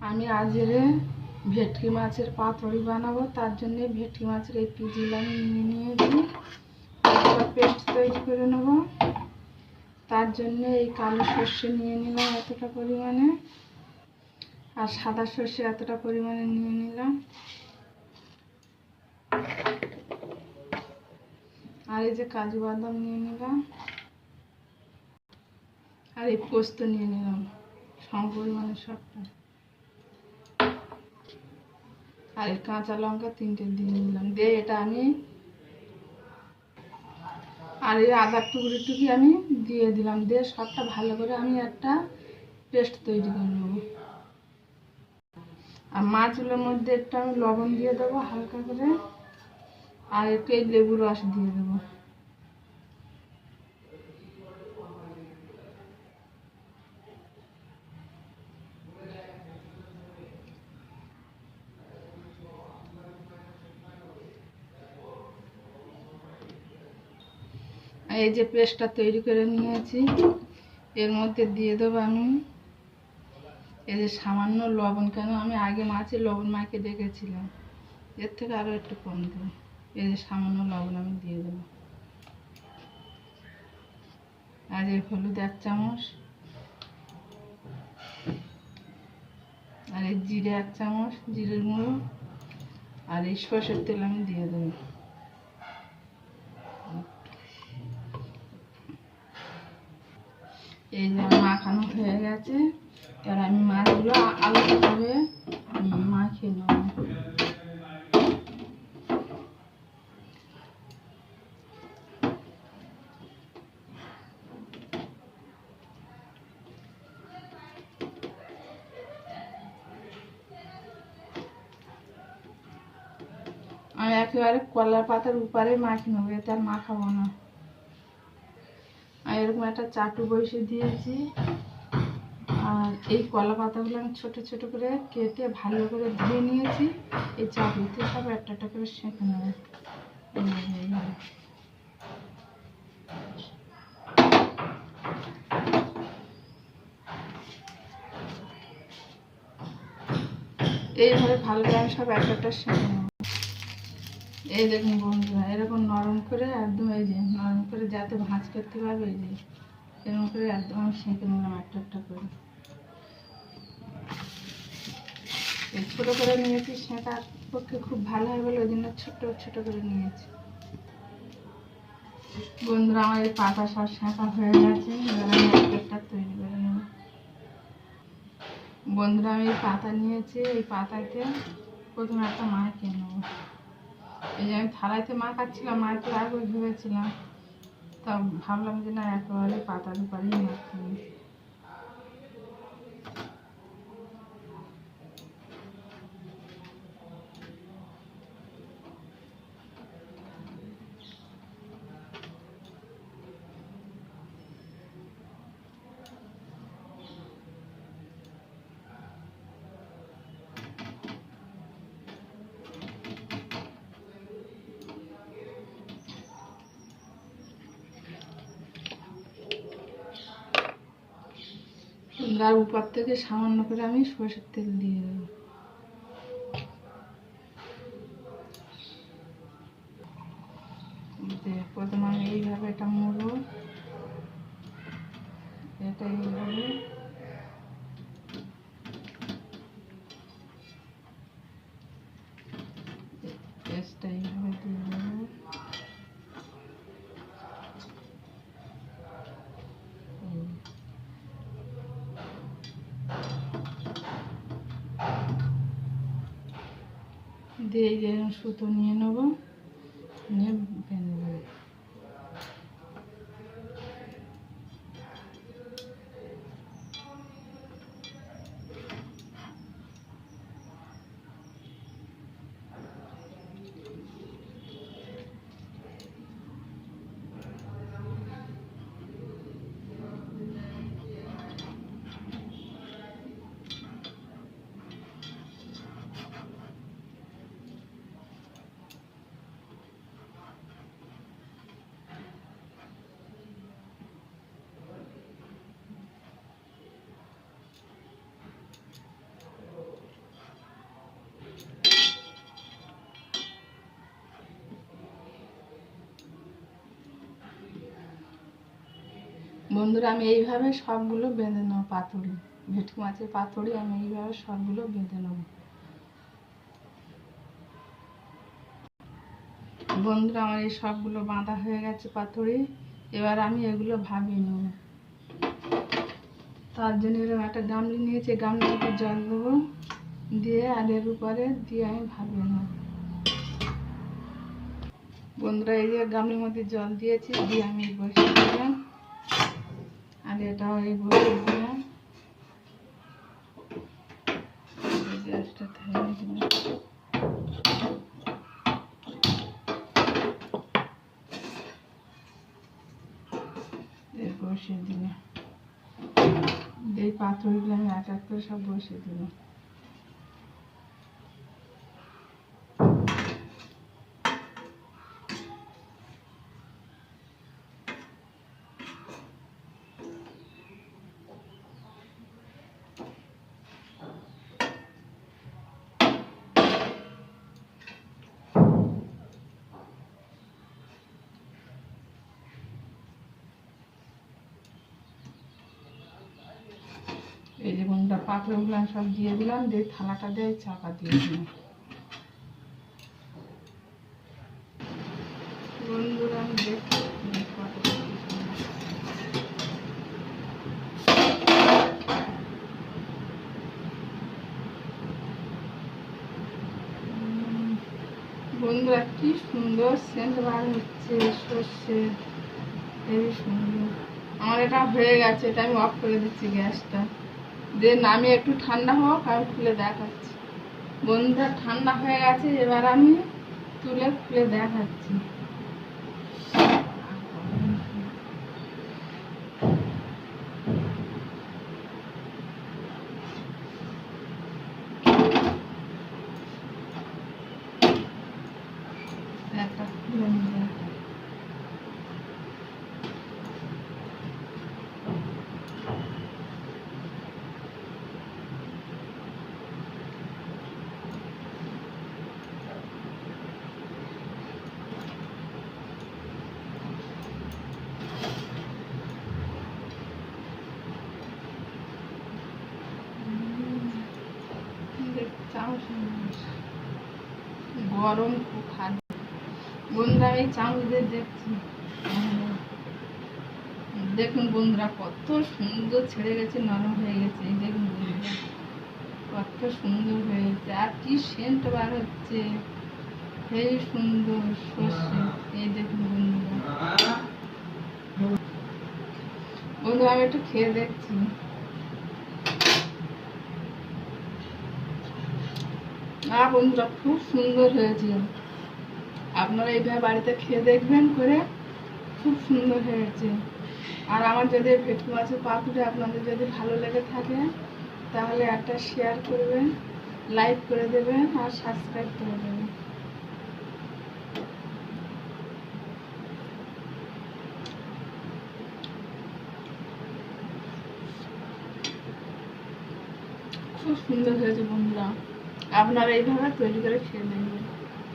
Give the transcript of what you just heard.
আমি আজের ভেটকি মাছের পাতুরি বানাবো, তার জন্য ভেটকি মাছের এই পিজিল আমি নিয়ে নিয়েছি। পেস্ট তৈরি করে নেব। তার জন্য এই কালো সর্ষে নিয়ে নিলাম এতটা পরিমাণে। আর সাদা সর্ষে এতটা পরিমাণে নিয়ে নিলাম। আর এই যে কাজু বাদাম নিয়ে নিলাম। আর এই পোস্ত নিয়ে নিলাম। সম পরিমাণে সবটা। আর কাঁচা লঙ্কা তিনটে দিয়ে নিলাম। দিয়ে এটা আমি আর এই আদার টুকরি টুকি আমি দিয়ে দিলাম। দিয়ে সবটা ভালো করে আমি একটা পেস্ট তৈরি করে নেব। আর মাছগুলোর মধ্যে একটা আমি লবণ দিয়ে দেবো হালকা করে। আর একটু এই লেবুর রস দিয়ে দেবো আর এই যে পেস্টটা তৈরি করে নিয়েছি, এর মধ্যে দিয়ে দেবো আমি এই যে সামান্য লবণ, কেন আমি আগে মাছে লবণ মাকে রেখেছিলাম এর থেকে আরও একটু কম দেবো। এই যে সামান্য লবণ আমি দিয়ে দেবো। আর এই হলুদ এক চামচ, আর এই জিরে এক চামচ, জিরের গুঁড়ো, আর এই সর্ষের তেল আমি দিয়ে দেবো। এই যে মাখানো হয়ে গেছে। এবার আমি মাছগুলো আ- আলাদাভাবে উম, মাখিয়ে নেব আমি একেবারে কলার পাতার উপরে মাখিয়ে নেব এতে আর মাখাবো না। এরকম একটা চাটু বসে দিয়েছি। আর এই কলা পাতাগুলো আমি ছোট ছোট করে কেটে ভালো করে ধুয়ে নিয়েছি। এই চাটুতে সব একটা একটা করে সেঁকে নেব। এইভাবে। ভালো করে আমি সব একটা একটা সেঁকে এই দেখুন বন্ধুরা, এরকম নরম করে একদম এই যে, নরম করে যাতে ভাঁজ করতে পারবে, এই যে, এরকম করে একদম আমি সেঁকে নিলাম একটা একটা করে। ছোটো করে নিয়েছি সেঁকার পক্ষে খুব ভালো হয় বলে ওই জন্য ছোটো ছোটো করে নিয়েছি। বন্ধুরা, আমার এই পাতা সব সেঁকা হয়ে গেছে, এবার আমি একটা একটা তৈরি করে নেব। বন্ধুরা, আমি এই পাতা নিয়েছি, এই পাতাতে প্রথমে একটা মাখিয়ে নেব। এই যে আমি থালাইতে মাখাচ্ছিলাম মাকে আগে ভেবেছিলাম। তা ভাবলাম যে না, একেবারে পাতার পারি মাখিয়ে আর উপর থেকে সামান্য করে আমি সরষের তেল দিয়ে দেব। প্রথমে আমি এইভাবে এটা মুড়ব এটা এইভাবে দিয়ে সুতো নিয়ে নেব। নিয়ে বন্ধুরা, আমি এইভাবে সবগুলো বেঁধে নেব পাতুড়ি ভেটকি মাছের পাতুড়ি আমি এইভাবে সবগুলো বেঁধে নেব। বন্ধুরা, আমার এই সবগুলো বাঁধা হয়ে গেছে পাতুড়ি এবার আমি এগুলো ভাবিয়ে নেব। তার জন্য এরকম একটা গামলি নিয়েছি, গামলিতে জল দেবো দিয়ে আর এর উপরে দিয়ে আমি ভাবিয়ে নেব। বন্ধুরা, এই যে গামলির মধ্যে জল দিয়েছি, দিয়ে আমি বসিয়ে দিলাম। আর এটাও এই বসিয়ে দিলাম গ্যাসটা ধরিয়ে দিলাম বসিয়ে দিলাম এই পাথরগুলো আমি এক এক করে সব বসিয়ে দিলাম। বন্ধুরা সব দিয়ে দিলাম, দিয়ে থালাটা দিয়ে চাপা দিয়ে দিলাম। বন্ধুরা আমি দেখি। বন্ধুরা, কি সুন্দর সেন্ট বার হচ্ছে, সর্ষে সুন্দর। আমার এটা হয়ে গেছে, এটা আমি অফ করে দিচ্ছি গ্যাসটা। দিয়ে নামিয়ে একটু ঠান্ডা হোক আমি খুলে দেখাচ্ছি। বন্ধুরা, ঠান্ডা হয়ে গেছে, এবার আমি তুলে খুলে দেখাচ্ছি একটা খুলে নিয়ে চামচ গরম খুব। খাদ্য বন্ধুরা, এই চামচদের দেখছি। দেখুন বন্ধুরা, কত সুন্দর ছেড়ে গেছে, নরম হয়ে গেছে। এই দেখুন বন্ধুরা, কত সুন্দর হয়ে গেছে। আর কি সেন্ট বার হচ্ছে। সেই সুন্দর সর্ষে। এই দেখুন বন্ধুরা। বন্ধু আমি একটু খেয়ে দেখছি। না বন্ধুরা, খুব সুন্দর হয়েছে। আপনারা এইভাবে বাড়িতে খেয়ে দেখবেন করে খুব সুন্দর হয়েছে। আর আমার যদি ভেটকি মাছের পাতুটা আপনাদের যদি ভালো লেগে থাকে, তাহলে একটা শেয়ার করবেন লাইক করে দেবেন আর সাবস্ক্রাইব করে দেবেন। খুব সুন্দর হয়েছে বন্ধুরা। আপনারা এইভাবে তৈরি করে খেয়ে দেখবেন